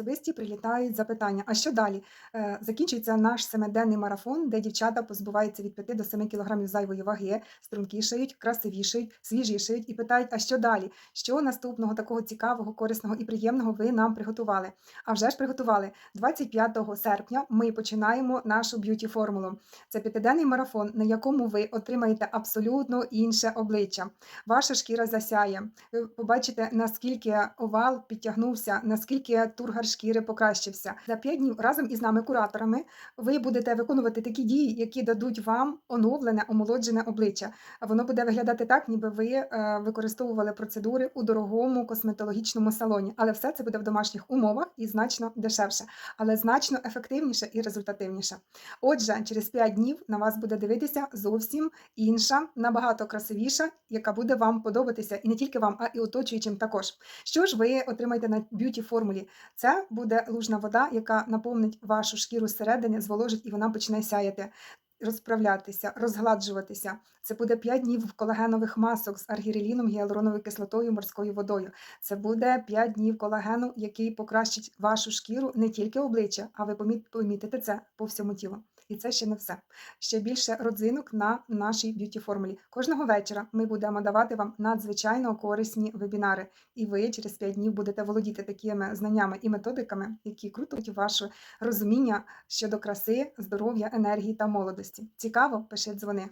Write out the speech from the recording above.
особисті прилітають запитання. А що далі? Е, Закінчується наш семиденний марафон, де дівчата позбуваються від 5 до 7 кілограмів зайвої ваги, стрункішають, красивішають, свіжішають і питають, а що далі? Що наступного такого цікавого, корисного і приємного ви нам приготували? А вже ж приготували 25 серпня. Ми починаємо нашу б'юті формулу. Це п'ятиденний марафон, на якому ви отримаєте абсолютно інше обличчя. Ваша шкіра засяє. Ви побачите, наскільки овал підтягнувся, наскільки тургар шкіри покращився. За 5 днів разом із нами, кураторами, ви будете виконувати такі дії, які дадуть вам оновлене, омолоджене обличчя. Воно буде виглядати так, ніби ви е, використовували процедури у дорогому косметологічному салоні. Але все це буде в домашніх умовах і значно дешевше, але значно ефективніше і результативніше. Отже, через 5 днів на вас буде дивитися зовсім інша, набагато красивіша, яка буде вам подобатися і не тільки вам, а і оточуючим також. Що ж ви отримаєте на б'юті формулі? Це буде лужна вода, яка наповнить вашу шкіру зсередини, зволожить і вона почне сяяти. Розправлятися, розгладжуватися. Це буде 5 днів колагенових масок з аргіреліном, гіалуроновою кислотою, морською водою. Це буде 5 днів колагену, який покращить вашу шкіру не тільки обличчя, а ви помітите це по всьому тілу. І це ще не все. Ще більше родзинок на нашій б'юті формулі. Кожного вечора ми будемо давати вам надзвичайно корисні вебінари, і ви через 5 днів будете володіти такими знаннями і методиками, які крутують ваше розуміння щодо краси, здоров'я, енергії та молодості. Цікаво? Пиши дзвони.